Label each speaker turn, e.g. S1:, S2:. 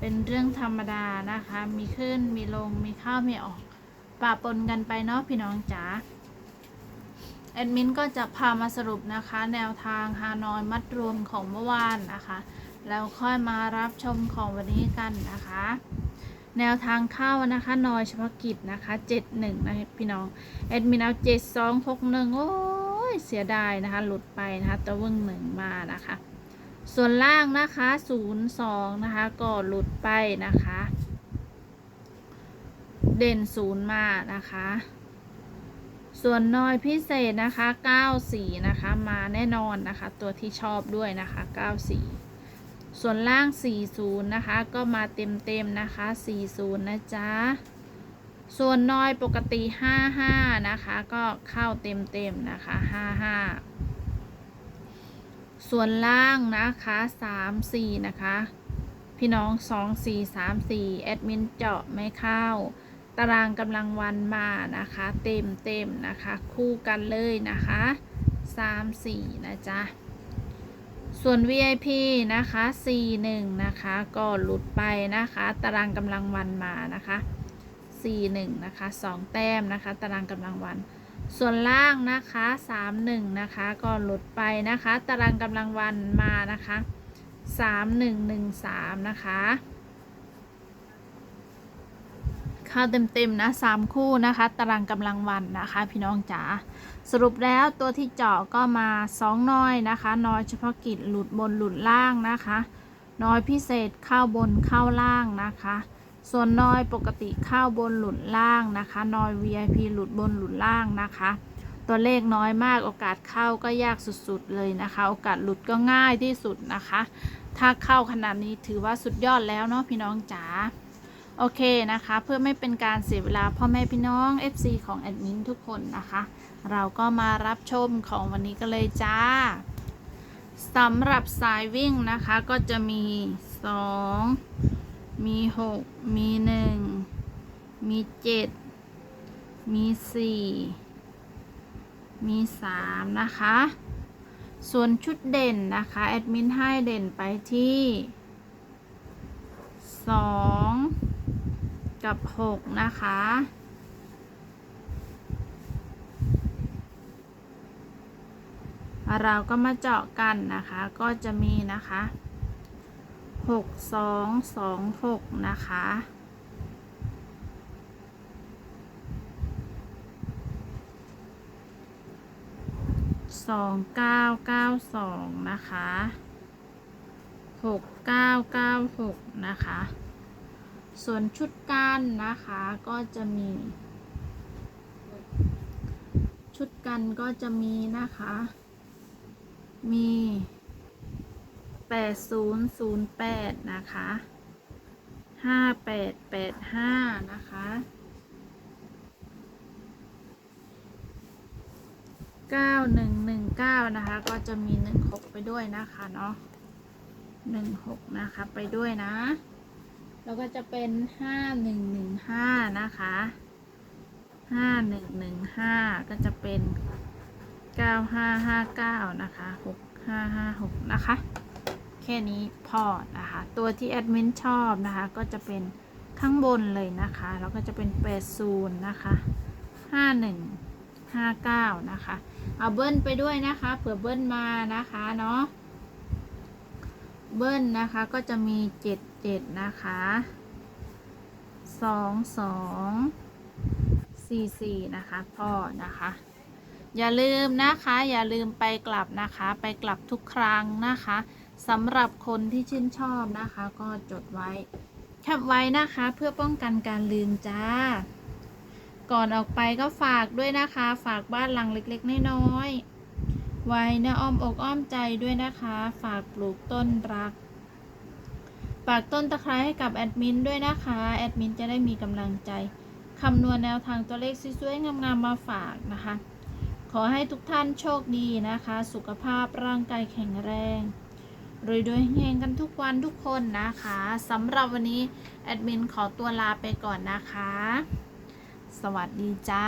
S1: เป็นเรื่องธรรมดานะคะ มีขึ้นมีลงมีเข้ามีออกปะปนกันไปเนาะพี่น้องจ๋าแอดมินก็จะพามาสรุปนะคะ แนวทางฮานอยมัดรวมของเมื่อวานนะคะแล้วค่อยมารับชมของวันนี้กันนะคะ แนวทางเข้านะคะนอยเฉพาะกิจนะคะ 71 นะพี่น้องแอดมินเอา 7261 โอ้ยเสียดายนะคะ หลุดไปนะคะตะวึ่งหนึ่งมานะคะ ส่วนล่างนะคะ02นะคะก็หลุดไปนะคะ เด่นศูนย์มานะคะ ส่วนน้อยพิเศษนะคะ94นะคะมาแน่นอนนะคะ ตัวที่ชอบด้วยนะคะ94ส่วนล่าง 40 นะคะ ก็มาเต็มๆนะคะ 40 นะจ๊ะ ส่วนน้อยปกติ 55 นะคะ ก็เข้าเต็มๆนะคะ 55 ส่วนล่างนะคะ3 4นะคะ พี่น้อง2 4 3 4แอดมินเจาะไม่เข้า ตารางกำลังวันมานะคะ เต็มเต็มนะคะ คู่กันเลยนะคะ3 4นะจ๊ะส่วน VIP นะคะ 41 นะคะ ก็หลุดไปนะคะ ตารางกำลังวันมานะคะ 41 นะคะ 2 แต้มนะคะ ตารางกำลังวัน ส่วนล่างนะคะ 31 นะคะ ก็หลุดไปนะคะ ตารางกำลังวันมานะคะ 3113 นะคะ เข้าเต็มๆนะ 3 คู่นะคะ ตารางกำลังวันนะคะ พี่น้องจ๋าสรุปแล้วตัวที่เจาะก็มา 2 น้อยนะคะ น้อยเฉพาะกิจหลุดบนหลุดล่างนะคะ น้อยพิเศษเข้าบนเข้าล่างนะคะ ส่วนน้อยปกติเข้าบนหลุดล่างนะคะน้อย VIP หลุดบนหลุดล่างนะคะ ตัวเลขน้อยมากโอกาสเข้าก็ยากสุดๆเลยนะคะ โอกาสหลุดก็ง่ายที่สุดนะคะ ถ้าเข้าขนาดนี้ถือว่าสุดยอดแล้วเนาะพี่น้องจ๋าโอเคนะคะ เพื่อไม่เป็นการเสียเวลาพ่อแม่พี่น้อง FC ของแอดมินทุกคนนะคะ เราก็มารับชมของวันนี้กันเลยจ้าสำหรับสายวิ่งนะคะก็จะมี 2 มี6มี1มี7มี4มี3นะคะ ส่วนชุดเด่นนะคะ แอดมินให้เด่นไปที่2กับ6นะคะเราก็มาเจาะกันนะคะ ก็จะมีนะคะ 6 2 2 6นะคะ สองเก้าเก้าสองนะคะหกเก้าเก้าหกนะคะ ส่วนชุดกันนะคะก็จะมี ชุดกันก็จะมีนะคะ มี แปดศูนย์ศูนย์แปดนะคะห้าแปดแปดห้านะคะเก้าหนึ่งหนึ่งเก้านะคะ ก็จะมีหนึ่งหกไปด้วยนะคะเนาะหนึ่งหกนะคะไปด้วยนะ แล้วก็จะเป็นห้าหนึ่งหนึ่งห้านะคะห้าหนึ่งหนึ่งห้าก็จะเป็นเก้าห้าห้าเก้านะคะหกห้าห้าหกนะคะ แค่นี้พอนะคะ ตัวที่แอดมินชอบนะคะ ก็จะเป็นข้างบนเลยนะคะ แล้วก็จะเป็น80นนะคะ51 59นะคะ เอาเบิ้ลไปด้วยนะคะ เผื่อเบิ้ลมานะคะเนาะ เบิ้ลนะคะก็จะมี77นะคะสองสองสี่สี่นะคะพ่อนะคะ อย่าลืมนะคะ อย่าลืมไปกลับนะคะ ไปกลับทุกครั้งนะคะ สำหรับคนที่ชื่นชอบนะคะ ก็จดไว้แคปไว้นะคะเพื่อป้องกันการลืมจ้า ก่อนออกไปก็ฝากด้วยนะคะ ฝากบ้านหลังเล็กๆน้อยๆไว้นะอ้อมอกอ้อมใจด้วยนะคะ ฝากปลูกต้นรัก ฝากต้นตะไคร้ให้กับแอดมินด้วยนะคะ แอดมินจะได้มีกำลังใจคำนวณแนวทางตัวเลขสวยๆงามๆมาฝากนะคะ ขอให้ทุกท่านโชคดีนะคะ สุขภาพร่างกายแข็งแรง รวยด้วยเฮงกันทุกวันทุกคนนะคะสำหรับวันนี้แอดมินขอตัวลาไปก่อนนะคะ สวัสดีจ้า